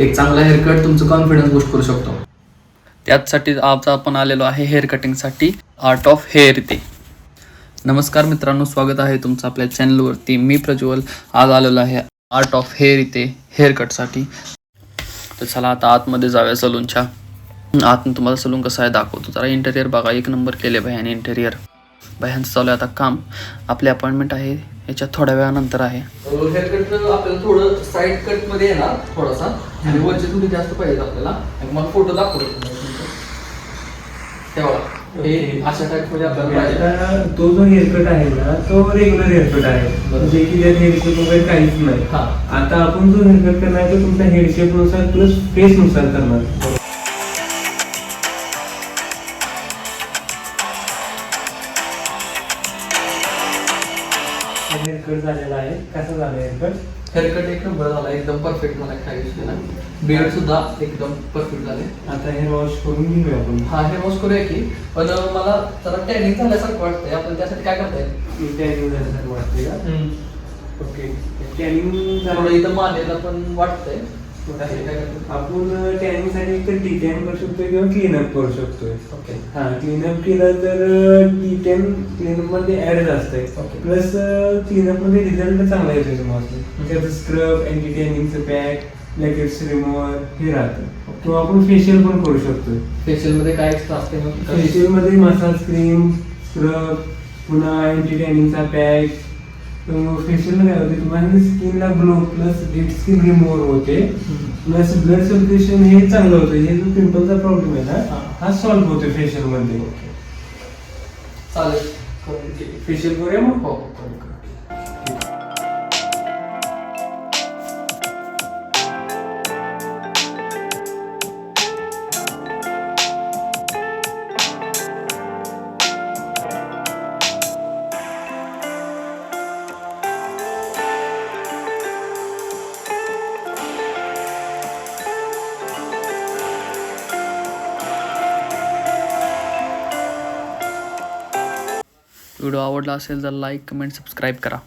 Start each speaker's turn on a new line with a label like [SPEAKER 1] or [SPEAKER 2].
[SPEAKER 1] एक चांगला हेअरकट तुमचं कॉन्फिडन्स बूस्ट करू शकतो. त्याचसाठी आज आपण आलेलो आहे हेअर कटिंगसाठी आर्ट ऑफ हेअर इथे. नमस्कार मित्रांनो स्वागत आहे तुमचं आपल्या चॅनलवरती मी प्रज्वल आज आलेलो आहे आर्ट ऑफ हेअर इथे हेअर कटसाठी तर चला आता आतमध्ये जाऊया सलूनच्या आत तुम्हाला सलून कसं आहे दाखवतो. जरा इंटेरियर बघा. एक नंबर केले भाई आणि इंटेरियर भयांचं चालू आहे आता काम. आपली अपॉइंटमेंट आहे याच्या थोड्या वेळानंतर आहे. हेअर कट आपल्याला थोडं साईड कटमध्ये येणार थोडासा. आणि वरचे थोडी जास्त पाहिजे आपल्याला. आणि मला फोटो दाखवतो तेव्हा हे अशा टाईपमध्ये आपल्याला पाहिजे.
[SPEAKER 2] तो जो हेअरकट आहे ना तो रेग्युलर हेअरकट आहे.
[SPEAKER 1] बरोबर.
[SPEAKER 2] म्हणजे की त्यात हेअरशेप वगैरे काहीच नाही.
[SPEAKER 1] हा.
[SPEAKER 2] आता आपण जो हेअरकट करणार आहे तो तुमच्या हेअरशेपनुसार प्लस फेस नुसार करणार. हेअरकट झालेला आहे. कसा झाला हेअरकट
[SPEAKER 1] हेअरकट एक नंबर झाला. एकदम परफेक्ट मला काही दिसलेला बिअर्ड सुद्धा एकदम परफेक्ट झाले.
[SPEAKER 2] आता हेअर वॉश करून घेऊया आपण.
[SPEAKER 1] हा हे वॉश करूया की. पण मला जरा टॅनिंग झाल्यासारखं वाटतंय. आपण त्यासाठी काय करता येईल
[SPEAKER 2] टॅनिंग झाल्यासारखं वाटते का? ओके टॅनिंग
[SPEAKER 1] थोडं इथं मानेला पण वाटतंय.
[SPEAKER 2] आपण टॅनिंगसाठी एक डिटेन करू शकतोय किंवा क्लीनअप करू शकतोय.
[SPEAKER 1] ओके
[SPEAKER 2] हा क्लीनअप केलं तर डिटेन क्लीनअपमध्ये ऍड असतंय. प्लस क्लीनअपमध्ये रिझल्ट चांगला येतोय तुम्हाला. त्याचं स्क्रब अँटी टॅनिंगचं पॅक ब्लॅकेट्स रिमूव्हर हे राहतं. किंवा आपण फेशियल पण करू शकतोय.
[SPEAKER 1] फेशियलमध्ये काय असते
[SPEAKER 2] फेशियलमध्ये मसाज क्रीम स्क्रब पुन्हा अँटी टॅनिंगचा पॅक फेशियल काय होते. तुम्हाला स्किनला glow plus dead skin remover होते. प्लस ब्लड सर्क्युलेशन हे चांगलं होतं. हे जो पिंपलचा प्रॉब्लेम आहे ना
[SPEAKER 1] हा.
[SPEAKER 2] हा सॉल्व्ह होतो फेशियलमध्ये.
[SPEAKER 1] चालेल.
[SPEAKER 2] फेशियल करूया मग?
[SPEAKER 1] हो व्हिडिओ आवडला असेल तर लाईक कमेंट सबस्क्राईब करा.